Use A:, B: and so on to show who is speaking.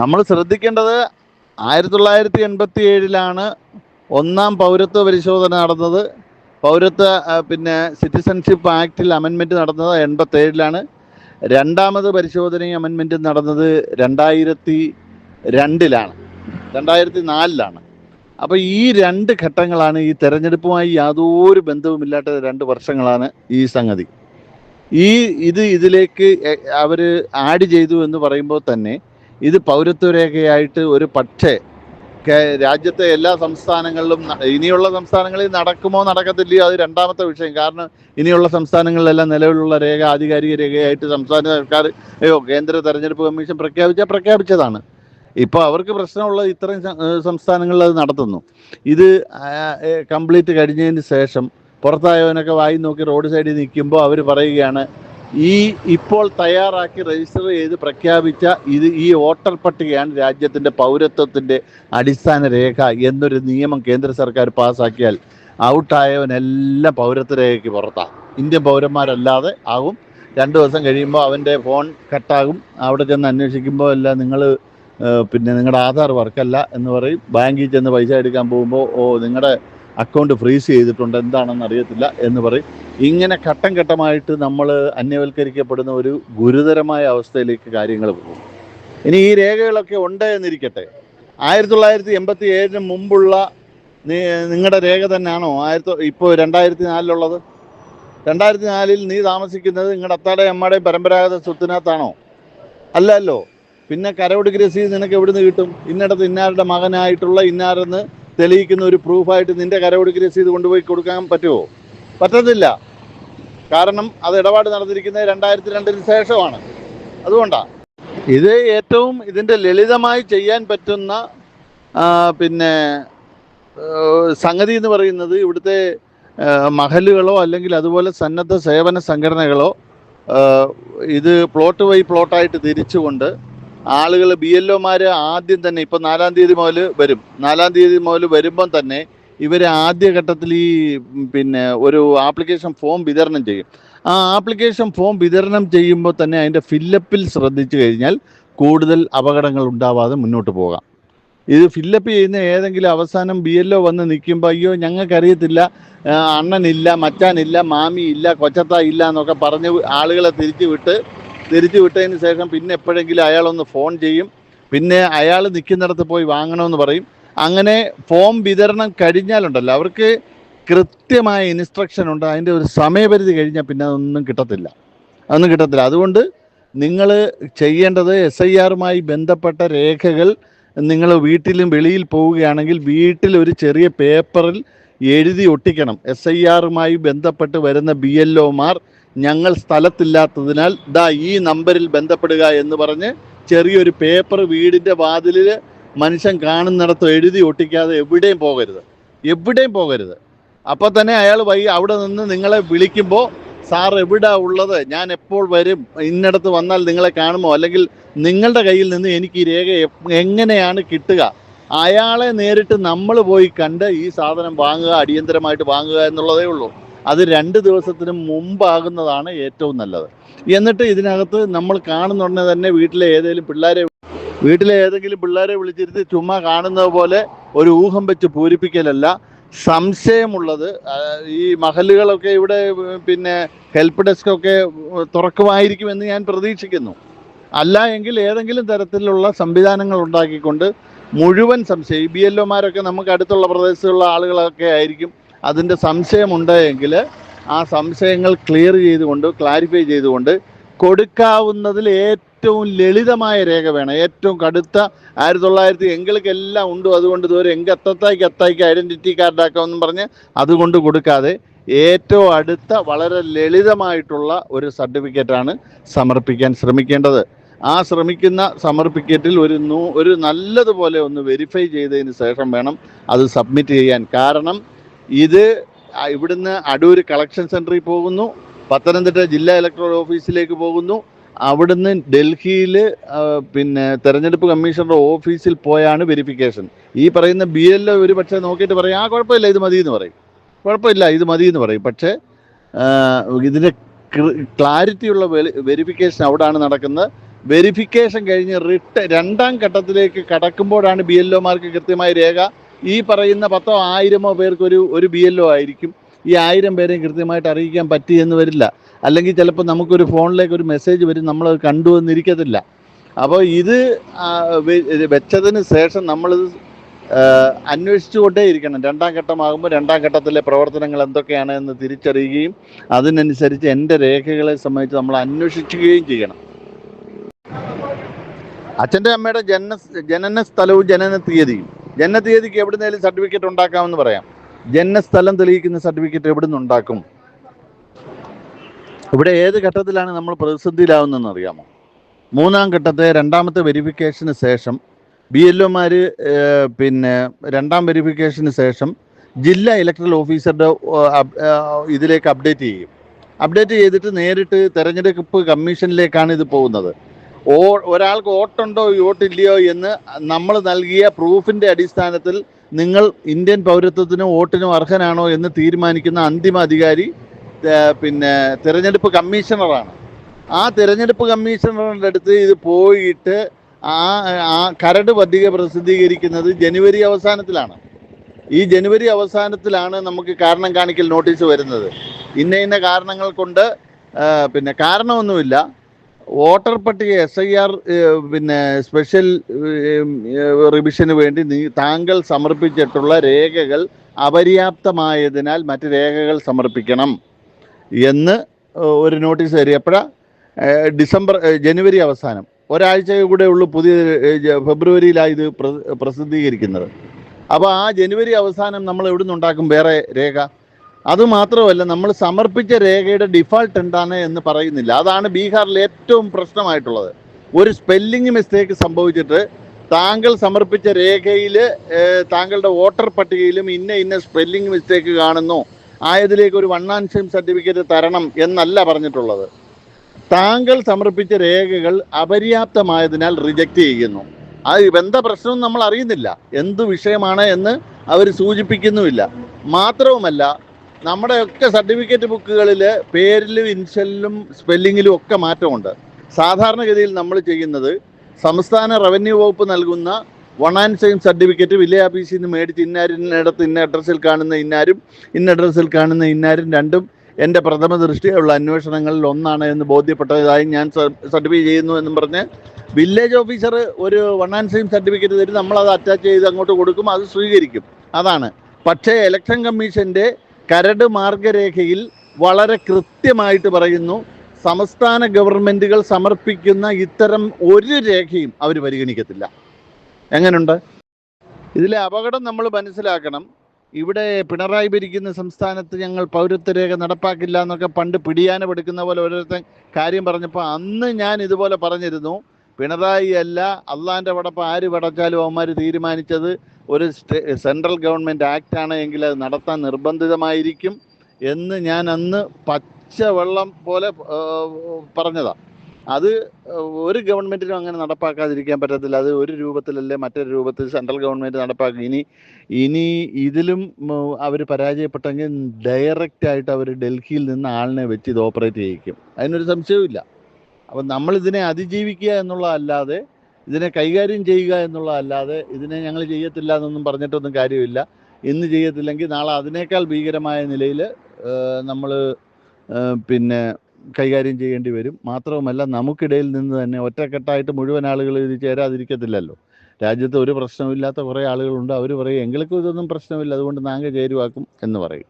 A: നമ്മൾ ശ്രദ്ധിക്കേണ്ടത് ആയിരത്തി തൊള്ളായിരത്തി എൺപത്തി ഏഴിലാണ് ഒന്നാം പൗരത്വ പരിശോധന നടന്നത്. പൗരത്വ പിന്നെ സിറ്റിസൺഷിപ്പ് ആക്ടിൽ അമെൻമെന്റ് നടന്നത് എൺപത്തി ഏഴിലാണ് രണ്ടാമത് പരിശോധനയും അമെൻമെന്റും നടന്നത് രണ്ടായിരത്തി രണ്ടിലാണ് രണ്ടായിരത്തി നാലിലാണ് അപ്പോൾ ഈ രണ്ട് ഘട്ടങ്ങളാണ് ഈ തെരഞ്ഞെടുപ്പുമായി യാതൊരു ബന്ധവുമില്ലാത്ത രണ്ട് വർഷങ്ങളാണ് ഈ സംഗതി. ഈ ഇത് ഇതിലേക്ക് അവർ ആഡ് ചെയ്തു എന്ന് പറയുമ്പോൾ തന്നെ ഇത് പൗരത്വ രേഖയായിട്ട് ഒരു പക്ഷേ രാജ്യത്തെ എല്ലാ സംസ്ഥാനങ്ങളിലും ഇനിയുള്ള സംസ്ഥാനങ്ങളിൽ നടക്കുമോ നടക്കത്തില്ലയോ അത് രണ്ടാമത്തെ വിഷയം. കാരണം ഇനിയുള്ള സംസ്ഥാനങ്ങളിലെല്ലാം നിലവിലുള്ള രേഖ ആധികാരിക രേഖയായിട്ട് സംസ്ഥാന സർക്കാർ അയ്യോ കേന്ദ്ര തെരഞ്ഞെടുപ്പ് കമ്മീഷൻ പ്രഖ്യാപിച്ച പ്രഖ്യാപിച്ചതാണ്. ഇപ്പോൾ അവർക്ക് പ്രശ്നമുള്ളത് ഇത്രയും സംസ്ഥാനങ്ങളിൽ അത് നടത്തുന്നു. ഇത് കംപ്ലീറ്റ് കഴിഞ്ഞതിന് ശേഷം പുറത്തായവനൊക്കെ വായി നോക്കി റോഡ് സൈഡിൽ നിൽക്കുമ്പോൾ അവർ പറയുകയാണ് ഈ ഇപ്പോൾ തയ്യാറാക്കി രജിസ്റ്റർ ചെയ്ത് പ്രഖ്യാപിച്ച ഇത് ഈ വോട്ടർ പട്ടികയാണ് രാജ്യത്തിന്റെ പൗരത്വത്തിന്റെ അടിസ്ഥാന രേഖ എന്നൊരു നിയമം കേന്ദ്ര സർക്കാർ പാസ്സാക്കിയാൽ ഔട്ടായവനെല്ലാം പൗരത്വ രേഖയ്ക്ക് പുറത്താണ് ഇന്ത്യൻ പൗരന്മാരല്ലാതെ ആകും. രണ്ട് ദിവസം കഴിയുമ്പോൾ അവന്റെ ഫോൺ കട്ടാകും. അവിടെ ചെന്ന് അന്വേഷിക്കുമ്പോൾ എല്ലാം നിങ്ങൾ പിന്നെ നിങ്ങളുടെ ആധാർ വർക്കല്ല എന്ന് പറയും. ബാങ്കിൽ ചെന്ന് പൈസ എടുക്കാൻ പോകുമ്പോൾ ഓ നിങ്ങളുടെ അക്കൗണ്ട് ഫ്രീസ് ചെയ്തിട്ടുണ്ട് എന്താണെന്ന് അറിയത്തില്ല എന്ന് പറയും. ഇങ്ങനെ ഘട്ടം ഘട്ടമായിട്ട് നമ്മൾ അന്യവൽക്കരിക്കപ്പെടുന്ന ഒരു ഗുരുതരമായ അവസ്ഥയിലേക്ക് കാര്യങ്ങൾ പോകും. ഇനി ഈ രേഖകളൊക്കെ ഉണ്ട് എന്നിരിക്കട്ടെ. ആയിരത്തി തൊള്ളായിരത്തി എൺപത്തി ഏഴിന് മുമ്പുള്ള നിങ്ങളുടെ രേഖ തന്നെയാണോ? ആയിരത്തി ഇപ്പോൾ രണ്ടായിരത്തി നാലിലുള്ളത് രണ്ടായിരത്തി നാലിൽ നീ താമസിക്കുന്നത് നിങ്ങളുടെ അത്താടെ അമ്മയുടെയും പരമ്പരാഗത സ്വത്തിനകത്താണോ? അല്ലല്ലോ. പിന്നെ കരവടുക്ക് രസീത് നിനക്ക് എവിടുന്ന് കിട്ടും? ഇന്നിടത്ത് ഇന്നാരുടെ മകനായിട്ടുള്ള ഇന്നാരെന്ന് തെളിയിക്കുന്ന ഒരു പ്രൂഫായിട്ട് നിന്റെ കരവടുക്ക് രസീത് കൊണ്ടുപോയി കൊടുക്കാൻ പറ്റുമോ? പറ്റത്തില്ല. കാരണം അത് ഇടപാട് നടന്നിരിക്കുന്നത് രണ്ടായിരത്തി രണ്ടിന് ശേഷമാണ്. അതുകൊണ്ടാണ് ഇത് ഏറ്റവും ഇതിന്റെ ലളിതമായി ചെയ്യാൻ പറ്റുന്ന പിന്നെ സംഗതി എന്ന് പറയുന്നത് ഇവിടുത്തെ മഹലുകളോ അല്ലെങ്കിൽ അതുപോലെ സന്നദ്ധ സേവന സംഘടനകളോ ഇത് പ്ലോട്ട് ബൈ പ്ലോട്ടായിട്ട് തിരിച്ചുകൊണ്ട് ആളുകൾ ബി എൽ ഒമാർ ആദ്യം തന്നെ ഇപ്പം നാലാം തീയതി മുതൽ വരും. നാലാം തീയതി മുതൽ വരുമ്പം തന്നെ ഇവർ ആദ്യഘട്ടത്തിൽ ഈ പിന്നെ ഒരു ആപ്ലിക്കേഷൻ ഫോം വിതരണം ചെയ്യും. ആ ആപ്ലിക്കേഷൻ ഫോം വിതരണം ചെയ്യുമ്പോൾ തന്നെ അതിന്റെ ഫില്ലപ്പിൽ ശ്രദ്ധിച്ചു കഴിഞ്ഞാൽ കൂടുതൽ അപകടങ്ങൾ ഉണ്ടാവാതെ മുന്നോട്ട് പോകാം. ഇത് ഫില്ലപ്പ് ചെയ്യുന്ന ഏതെങ്കിലും അവസാനം ബി എൽ ഒ വന്ന് നിൽക്കുമ്പോൾ അയ്യോ ഞങ്ങൾക്കറിയത്തില്ല അണ്ണനില്ല മച്ചാനില്ല മാമി ഇല്ല കൊച്ചത്ത ഇല്ല എന്നൊക്കെ പറഞ്ഞ് ആളുകളെ തിരിച്ചു വിട്ട് തിരിച്ചു വിട്ടതിന് ശേഷം പിന്നെ എപ്പോഴെങ്കിലും അയാളൊന്ന് ഫോൺ ചെയ്യും. പിന്നെ അയാൾ നിൽക്കുന്നിടത്ത് പോയി വാങ്ങണമെന്ന് പറയും. അങ്ങനെ ഫോം വിതരണം കഴിഞ്ഞാലുണ്ടല്ലോ. അവർക്ക് കൃത്യമായ ഇൻസ്ട്രക്ഷൻ ഉണ്ട്. അതിന്റെ ഒരു സമയപരിധി കഴിഞ്ഞാൽ പിന്നെ അതൊന്നും കിട്ടത്തില്ല. അതൊന്നും കിട്ടത്തില്ല. അതുകൊണ്ട് നിങ്ങൾ ചെയ്യേണ്ടത് എസ് ഐ ആറുമായി ബന്ധപ്പെട്ട രേഖകൾ നിങ്ങൾ വീട്ടിലും വെളിയിൽ പോവുകയാണെങ്കിൽ വീട്ടിൽ ഒരു ചെറിയ പേപ്പറിൽ എഴുതി ഒട്ടിക്കണം. എസ് ഐ ആറുമായി ബന്ധപ്പെട്ട് വരുന്ന ബി എൽ ഒമാർ ഞങ്ങൾ സ്ഥലത്തില്ലാത്തതിനാൽ ദാ ഈ നമ്പറിൽ ബന്ധപ്പെടുക എന്ന് പറഞ്ഞ് ചെറിയൊരു പേപ്പർ വീടിന്റെ വാതിലിൽ മനുഷ്യൻ കാണുന്നിടത്ത് എഴുതി ഒട്ടിക്കാതെ എവിടെയും പോകരുത്. എവിടെയും പോകരുത്. അപ്പോൾ തന്നെ അയാൾ വൈ അവിടെ നിന്ന് നിങ്ങളെ വിളിക്കുമ്പോൾ സാർ എവിടെ ഉള്ളത്? ഞാൻ എപ്പോൾ വരും? ഇന്നിടത്ത് വന്നാൽ നിങ്ങളെ കാണുമോ? അല്ലെങ്കിൽ നിങ്ങളുടെ കയ്യിൽ നിന്ന് എനിക്ക് ഈ രേഖ എങ്ങനെയാണ് കിട്ടുക? അയാളെ നേരിട്ട് നമ്മൾ പോയി കണ്ട് ഈ സാധനം വാങ്ങുക അടിയന്തരമായിട്ട് വാങ്ങുക എന്നുള്ളതേ ഉള്ളൂ. അത് രണ്ട് ദിവസത്തിന് മുമ്പാകുന്നതാണ് ഏറ്റവും നല്ലത്. എന്നിട്ട് ഇതിനകത്ത് നമ്മൾ കാണുന്നുടനെ തന്നെ വീട്ടിലെ ഏതെങ്കിലും പിള്ളേരെ വീട്ടിലെ ഏതെങ്കിലും പിള്ളേരെ വിളിച്ചിരുത്തി ചുമ്മാ കാണുന്നത് പോലെ ഒരു ഊഹം വെച്ച് പൂരിപ്പിക്കലല്ല. സംശയമുള്ളത് ഈ മഹലുകളൊക്കെ ഇവിടെ പിന്നെ ഹെൽപ്പ് ഡെസ്ക് ഒക്കെ തുറക്കുമായിരിക്കുമെന്ന് ഞാൻ പ്രതീക്ഷിക്കുന്നു. അല്ല എങ്കിൽ ഏതെങ്കിലും തരത്തിലുള്ള സംവിധാനങ്ങൾ ഉണ്ടാക്കിക്കൊണ്ട് മുഴുവൻ സംശയം ബി എൽ ഒമാരൊക്കെ നമുക്ക് അടുത്തുള്ള പ്രദേശത്തുള്ള ആളുകളൊക്കെ ആയിരിക്കും അതിന്റെ സംശയമുണ്ടെങ്കിൽ ആ സംശയങ്ങൾ ക്ലിയർ ചെയ്തുകൊണ്ട് ക്ലാരിഫൈ ചെയ്തുകൊണ്ട് കൊടുക്കാവുന്നതിൽ ഏറ്റവും ലളിതമായ രേഖ വേണം. ഏറ്റവും കടുത്ത ആയിരത്തി തൊള്ളായിരത്തി എങ്കിലും ഉണ്ട്. അതുകൊണ്ട് ഇതുവരെ എങ്ക എത്തത്തായിക്ക് എത്തായിക്ക് ഐഡന്റിറ്റി കാർഡാക്കാമെന്നും പറഞ്ഞ് അതുകൊണ്ട് കൊടുക്കാതെ ഏറ്റവും അടുത്ത വളരെ ലളിതമായിട്ടുള്ള ഒരു സർട്ടിഫിക്കറ്റാണ് സമർപ്പിക്കാൻ ശ്രമിക്കേണ്ടത്. ആ ശ്രമിക്കുന്ന സമർപ്പിക്കറ്റിൽ ഒരു നൂ ഒരു നല്ലതുപോലെ ഒന്ന് വെരിഫൈ ചെയ്തതിന് ശേഷം വേണം അത് സബ്മിറ്റ് ചെയ്യാൻ. കാരണം ഇത് ഇവിടുന്ന് അടൂർ കളക്ഷൻ സെന്ററിൽ പോകുന്നു പത്തനംതിട്ട ജില്ലാ ഇലക്ട്രൽ ഓഫീസിലേക്ക് പോകുന്നു. അവിടുന്ന് ഡൽഹിയിൽ പിന്നെ തെരഞ്ഞെടുപ്പ് കമ്മീഷണറുടെ ഓഫീസിൽ പോയാണ് വെരിഫിക്കേഷൻ ഈ പറയുന്ന ബി എൽ ഒരു പക്ഷേ നോക്കിയിട്ട് പറയും ആ കുഴപ്പമില്ല ഇത് മതി എന്ന് പറയും. കുഴപ്പമില്ല ഇത് മതി എന്ന് പറയും. പക്ഷേ ഇതിന്റെ ക്ലാരിറ്റിയുള്ള വെരിഫിക്കേഷൻ അവിടാണ് നടക്കുന്നത്. വെരിഫിക്കേഷൻ കഴിഞ്ഞ് റിട്ട രണ്ടാം ഘട്ടത്തിലേക്ക് കടക്കുമ്പോഴാണ് ബി എൽ ഒമാർക്ക് കൃത്യമായ രേഖ. ഈ പറയുന്ന പത്തോ ആയിരമോ പേർക്കൊരു ഒരു ബി ഒ ആയിരിക്കും. ഈ ആയിരം പേരെയും കൃത്യമായിട്ട് അറിയിക്കാൻ പറ്റി എന്ന് വരില്ല. അല്ലെങ്കിൽ ചിലപ്പോൾ നമുക്കൊരു ഫോണിലേക്ക് ഒരു മെസ്സേജ് വരും നമ്മളത് കണ്ടു എന്നിരിക്കത്തില്ല. അപ്പോൾ ഇത് വെച്ചതിന് ശേഷം നമ്മളിത് അന്വേഷിച്ചുകൊണ്ടേ ഇരിക്കണം. രണ്ടാം ഘട്ടമാകുമ്പോൾ രണ്ടാം ഘട്ടത്തിലെ പ്രവർത്തനങ്ങൾ എന്തൊക്കെയാണ് എന്ന് തിരിച്ചറിയുകയും അതിനനുസരിച്ച് എന്റെ രേഖകളെ സംബന്ധിച്ച് നമ്മൾ അന്വേഷിക്കുകയും ചെയ്യണം. അച്ഛന്റെ അമ്മയുടെ ജനന ജനന സ്ഥലവും ജനന തീയതിയും ജനന തീയതിക്ക് എവിടുന്നേലും സർട്ടിഫിക്കറ്റ് ഉണ്ടാക്കാമെന്ന് പറയാം. ജനനസ്ഥലം തെളിയിക്കുന്ന സർട്ടിഫിക്കറ്റ് എവിടുന്ന് ഉണ്ടാക്കും? ഇവിടെ ഏത് ഘട്ടത്തിലാണ് നമ്മൾ പ്രതിസന്ധിയിലാവുന്നതെന്ന് അറിയാമോ? മൂന്നാം ഘട്ടത്തെ രണ്ടാമത്തെ വെരിഫിക്കേഷന് ശേഷം ബി എൽ ഒമാർ പിന്നെ രണ്ടാം വെരിഫിക്കേഷന് ശേഷം ജില്ലാ ഇലക്ട്രൽ ഓഫീസറുടെ ഇതിലേക്ക് അപ്ഡേറ്റ് ചെയ്യും. അപ്ഡേറ്റ് ചെയ്തിട്ട് നേരിട്ട് തെരഞ്ഞെടുപ്പ് കമ്മീഷനിലേക്കാണ് ഇത് പോകുന്നത്. ഓ ഒരാൾക്ക് വോട്ടുണ്ടോ വോട്ടില്ലയോ എന്ന് നമ്മൾ നൽകിയ പ്രൂഫിന്റെ അടിസ്ഥാനത്തിൽ നിങ്ങൾ ഇന്ത്യൻ പൗരത്വത്തിനും വോട്ടിനും അർഹനാണോ എന്ന് തീരുമാനിക്കുന്ന അന്തിമ അധികാരി പിന്നെ തിരഞ്ഞെടുപ്പ് കമ്മീഷണറാണ്. ആ തിരഞ്ഞെടുപ്പ് കമ്മീഷണറുടെ അടുത്ത് ഇത് പോയിട്ട് ആ ആ കരട് പട്ടിക പ്രസിദ്ധീകരിക്കുന്നത് ജനുവരി അവസാനത്തിലാണ്. ഈ ജനുവരി അവസാനത്തിലാണ് നമുക്ക് കാരണം കാണിക്കൽ നോട്ടീസ് വരുന്നത്. ഇന്ന ഇന്ന കാരണങ്ങൾ കൊണ്ട് പിന്നെ കാരണമൊന്നുമില്ല. വോട്ടർ പട്ടിക എസ് ഐ ആർ പിന്നെ സ്പെഷ്യൽ റിവിഷന് വേണ്ടി നീ താങ്കൾ സമർപ്പിച്ചിട്ടുള്ള രേഖകൾ അപര്യാപ്തമായതിനാൽ മറ്റ് രേഖകൾ സമർപ്പിക്കണം എന്ന് ഒരു നോട്ടീസ് തരും ഡിസംബർ ജനുവരി അവസാനം. ഒരാഴ്ച കൂടെ ഉള്ളൂ പുതിയ ഫെബ്രുവരിയിലാണ് ഇത് പ്ര- പ്രസിദ്ധീകരിക്കുന്നത്. അപ്പോൾ ആ ജനുവരി അവസാനം നമ്മൾ എവിടെ നിന്നുണ്ടാക്കും വേറെ രേഖ? അത് മാത്രമല്ല നമ്മൾ സമർപ്പിച്ച രേഖയുടെ ഡിഫാൾട്ട് എന്താണ് എന്ന് പറയുന്നില്ല. അതാണ് ബീഹാറിൽ ഏറ്റവും പ്രശ്നമായിട്ടുള്ളത്. ഒരു സ്പെല്ലിംഗ് മിസ്റ്റേക്ക് സംഭവിച്ചിട്ട് താങ്കൾ സമർപ്പിച്ച രേഖയിൽ താങ്കളുടെ വോട്ടർ പട്ടികയിലും ഇന്ന ഇന്ന സ്പെല്ലിംഗ് മിസ്റ്റേക്ക് കാണുന്നു. ആയതിലേക്ക് ഒരു വൺ ആൻഡ് സർട്ടിഫിക്കറ്റ് തരണം എന്നല്ല പറഞ്ഞിട്ടുള്ളത്. താങ്കൾ സമർപ്പിച്ച രേഖകൾ അപര്യാപ്തമായതിനാൽ റിജക്റ്റ് ചെയ്യുന്നു. അത് എന്താ പ്രശ്നം നമ്മൾ അറിയുന്നില്ല. എന്ത് വിഷയമാണ് എന്ന് അവർ സൂചിപ്പിക്കുന്നുമില്ല. മാത്രവുമല്ല നമ്മുടെയൊക്കെ സർട്ടിഫിക്കറ്റ് ബുക്കുകളിൽ പേരിലും ഇൻഷലിലും സ്പെല്ലിങ്ങിലും ഒക്കെ മാറ്റമുണ്ട്. സാധാരണഗതിയിൽ നമ്മൾ ചെയ്യുന്നത് സംസ്ഥാന റവന്യൂ വകുപ്പ് നൽകുന്ന one and same certificate village ഓഫീസിൽ നിന്ന് മേടിച്ച് ഇന്നാരിനടുത്ത് ഇന്ന അഡ്രസ്സിൽ കാണുന്ന ഇന്നാരും ഇന്ന അഡ്രസ്സിൽ കാണുന്ന ഇന്നാരും രണ്ടും എന്റെ പ്രഥമ ദൃഷ്ടിയുള്ള അന്വേഷണങ്ങളിൽ ഒന്നാണ് എന്ന് ബോധ്യപ്പെട്ടതായി ഞാൻ സർട്ടിഫൈ ചെയ്യുന്നു എന്നും പറഞ്ഞ് വില്ലേജ് ഓഫീസർ ഒരു വൺ ആൻഡ് സെയിം സർട്ടിഫിക്കറ്റ് തരും. നമ്മളത് അറ്റാച്ച് ചെയ്ത് അങ്ങോട്ട് കൊടുക്കും. അത് സ്വീകരിക്കും. അതാണ്. പക്ഷേ ഇലക്ഷൻ കമ്മീഷന്റെ കരട് മാർഗരേഖയിൽ വളരെ കൃത്യമായിട്ട് പറയുന്നു സംസ്ഥാന ഗവൺമെന്റുകൾ സമർപ്പിക്കുന്ന ഇത്തരം ഒരു രേഖയും അവർ പരിഗണിക്കത്തില്ല. എങ്ങനെയുണ്ട് ഇതിലെ അപകടം നമ്മൾ മനസ്സിലാക്കണം. ഇവിടെ പിണറായി ഭരിക്കുന്ന സംസ്ഥാനത്ത് ഞങ്ങൾ പൗരത്വ രേഖ നടപ്പാക്കില്ല എന്നൊക്കെ പണ്ട് പിടിയാനം എടുക്കുന്ന പോലെ ഓരോരുത്തൻ കാര്യം പറഞ്ഞപ്പോൾ അന്ന് ഞാൻ ഇതുപോലെ പറഞ്ഞിരുന്നു. പിണറായി അല്ല അള്ളാന്റെ പടപ്പ് ആര് പടച്ചാലും അവന്മാർ തീരുമാനിച്ചത് ഒരു സെൻട്രൽ ഗവൺമെന്റ് ആക്ട് ആണ് എങ്കിൽ അത് നടത്താൻ നിർബന്ധിതമായിരിക്കും എന്ന് ഞാൻ അന്ന് പച്ചവെള്ളം പോലെ പറഞ്ഞതാണ് പറഞ്ഞതാ. അത് ഒരു ഗവൺമെന്റിനും അങ്ങനെ നടപ്പാക്കാതിരിക്കാൻ പറ്റത്തില്ല. അത് ഒരു രൂപത്തിലല്ലേ മറ്റൊരു രൂപത്തിൽ സെൻട്രൽ ഗവൺമെന്റ് നടപ്പാക്കും. ഇനി ഇനി ഇതിലും അവർ പരാജയപ്പെട്ടെങ്കിൽ ഡയറക്റ്റായിട്ട് അവർ ഡൽഹിയിൽ നിന്ന് ആളിനെ വെച്ച് ഇത് ഓപ്പറേറ്റ് ചെയ്യിക്കും. അതിനൊരു സംശയവുമില്ല. അപ്പം നമ്മൾ ഇതിനെ അതിജീവിക്കുക എന്നുള്ളതല്ലാതെ ഇതിനെ കൈകാര്യം ചെയ്യുക എന്നുള്ളതല്ലാതെ ഇതിനെ ഞങ്ങൾ ചെയ്യത്തില്ല എന്നൊന്നും പറഞ്ഞിട്ടൊന്നും കാര്യമില്ല. ഇന്ന് ചെയ്യത്തില്ലെങ്കിൽ നാളെ അതിനേക്കാൾ ഭീകരമായ നിലയിൽ നമ്മൾ പിന്നെ കൈകാര്യം ചെയ്യേണ്ടി വരും. മാത്രവുമല്ല നമുക്കിടയിൽ നിന്ന് തന്നെ ഒറ്റക്കെട്ടായിട്ട് മുഴുവൻ ആളുകൾ ഇത് ചേരാതിരിക്കത്തില്ലല്ലോ. രാജ്യത്ത് ഒരു പ്രശ്നമില്ലാത്ത കുറേ ആളുകളുണ്ട്. അവർ പറയും എങ്ങൾക്കും ഇതൊന്നും പ്രശ്നമില്ല. അതുകൊണ്ട് നാങ്ക ചേരുവാക്കും എന്ന് പറയും.